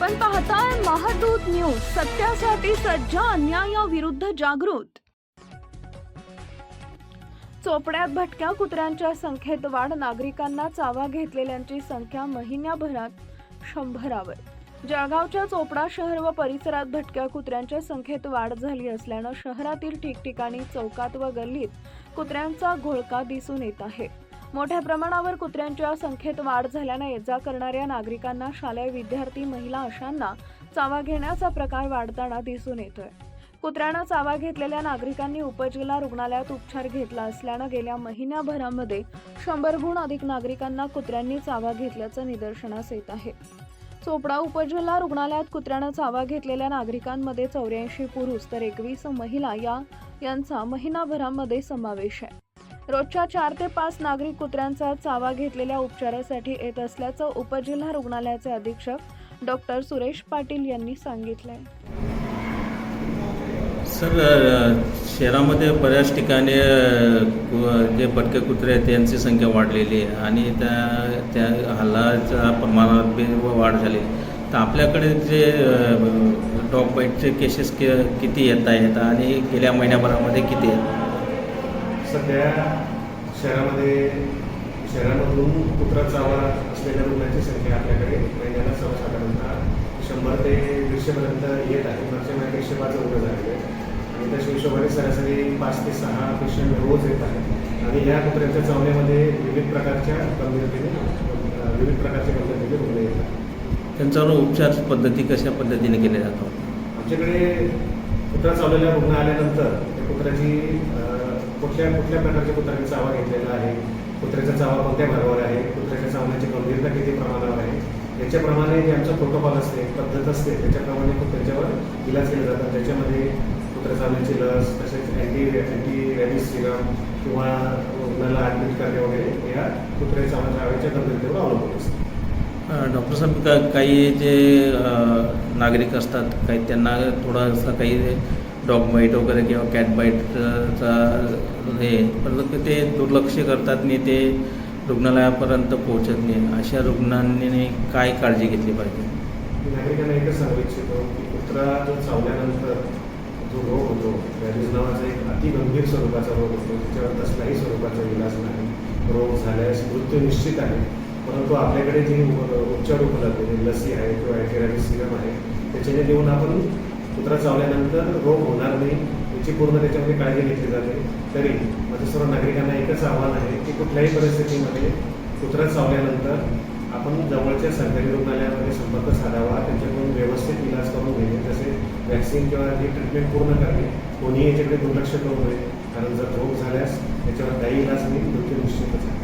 आपण पाहताय महादूत न्यूज सत्यासाठी सज्ज अन्यायाविरुद्ध जागृत. चोपड्यात भटक्या कुत्र्यांच्या संख्येत वाढ नागरिकांना चावा घेतलेल्यांची संख्या महिन्याभरात शंभरावर. जळगावच्या चोपडा शहर व परिसरात भटक्या कुत्र्यांच्या संख्येत वाढ झाली असल्यानं शहरातील ठिकठिकाणी चौकात व गल्लीत कुत्र्यांचा घोळका दिसून येत आहे. मोठ्या प्रमाणावर कुत्र्यांच्या संख्येत वाढ झाल्याने ये जा करणाऱ्या नागरिकांना शालेय विद्यार्थी महिला अशांना चावा घेण्याचा प्रकार वाढताना दिसून येतोय. कुत्र्यानं चावा घेतलेल्या नागरिकांनी उपजिल्हा रुग्णालयात उपचार घेतला असल्यानं गेल्या महिन्याभरामध्ये शंभरहून अधिक नागरिकांना कुत्र्यांनी चावा घेतल्याचं निदर्शनास येत आहे. चोपडा उपजिल्हा रुग्णालयात कुत्र्यानं चावा घेतलेल्या नागरिकांमध्ये चौऱ्याऐंशी पुरुष तर एकवीस महिला या यांचा महिनाभरामध्ये समावेश आहे. रोजच्या चार ते पाच नागरिक कुत्र्यांचा चावा घेतलेल्या उपचारासाठी येत असल्याचं उपजिल्हा रुग्णालयाचे अधीक्षक डॉक्टर सुरेश पाटील यांनी सांगितलंय. सर शहरामध्ये बऱ्याच ठिकाणी जे भटके कुत्रे आहेत त्यांची संख्या वाढलेली आहे आणि त्या त्या हल्लाच्या प्रमाणात बी वाढ झाली. तर आपल्याकडे जे डॉग बाईटचे केसेस के किती येत आहेत आणि गेल्या महिन्याभरामध्ये किती आहेत? सध्या शहरामध्ये शहरामधून कुत्रा चावा असलेल्या रुग्णांची संख्या आपल्याकडे महिन्याला सर्वसाधारणतः शंभर ते दीडशेपर्यंत येत आहे. मागच्या महिन्यात एकशे पाच रुग्ण झालेले आहेत. आणि त्या हिशोबाने सरासरी पाच ते सहा पेशंट रोज येत आहेत. आणि या कुत्र्यांच्या चावण्यामध्ये विविध प्रकारच्या गंभीरतेने विविध प्रकारच्या गंभीरतेने रुग्ण येतात त्यांच्यावर उपचार पद्धती कशा पद्धतीने केल्या जातात? आमच्याकडे कुत्रा चावलेला रुग्ण आल्यानंतर त्या कुत्र्याची कुठल्या कुठल्या प्रकारच्या कुत्र्याने चावा घेतलेला आहे? कुत्र्याचा चावा कोणत्या भागावर आहे? कुत्र्याच्या चावण्याची गंभीरता किती प्रमाणावर आहे? याच्याप्रमाणे जे आमचा प्रोटोकॉल असते पद्धत असते त्याच्याप्रमाणे कुत्र्याच्यावर इलाज केला जातात त्याच्यामध्ये कुत्र्या चावण्याची लस तसेच अँटी अँटी रॅबिस सिरम किंवा रुग्णाला ॲडमिट करणे वगैरे या कुत्र्या चावण्याच्या गंभीरतेवर अवलंबून असते. डॉक्टर साहेब का काही जे नागरिक असतात काही त्यांना थोडासा काही डॉग बाईट वगैरे किंवा कॅट बाईटचा हे परंतु ते दुर्लक्ष करतात आणि ते रुग्णालयापर्यंत पोहोचत नाही. अशा रुग्णांनी काय काळजी घेतली पाहिजे? नागरिकांना एकच सांगू इच्छितो की कुत्रा जो चावल्यानंतर जो रोग होतो रॅबिज नावाचा एक अतिगंभीर स्वरूपाचा रोग होतो. त्याच्यावर कसलाही स्वरूपाचा इलाज नाही. रोग झाल्यास मृत्यू निश्चित आहे. परंतु आपल्याकडे जी उपचार उपलब्ध लसी आहे किंवा अँटीरॅबिस सिरम आहे त्याच्याने देऊन आपण कुत्रा चावल्यानंतर रोग होणार नाही याची पूर्ण त्याच्यामध्ये काळजी घेतली जाते. तरी माझं सर्व नागरिकांना एकच आव्हान आहे की कुठल्याही परिस्थितीमध्ये कुत्रा चावल्यानंतर आपण जवळच्या सरकारी रुग्णालयामध्ये संपर्क साधावा त्यांच्याकडून व्यवस्थित इलाज करून घेणे जसे व्हॅक्सिन किंवा ही ट्रीटमेंट पूर्ण करणे कोणीही याच्याकडे दुर्लक्ष करू नये. कारण जर रोग झाल्यास त्याच्यावर काही इलाज नाही मृत्यू निश्चितच आहे.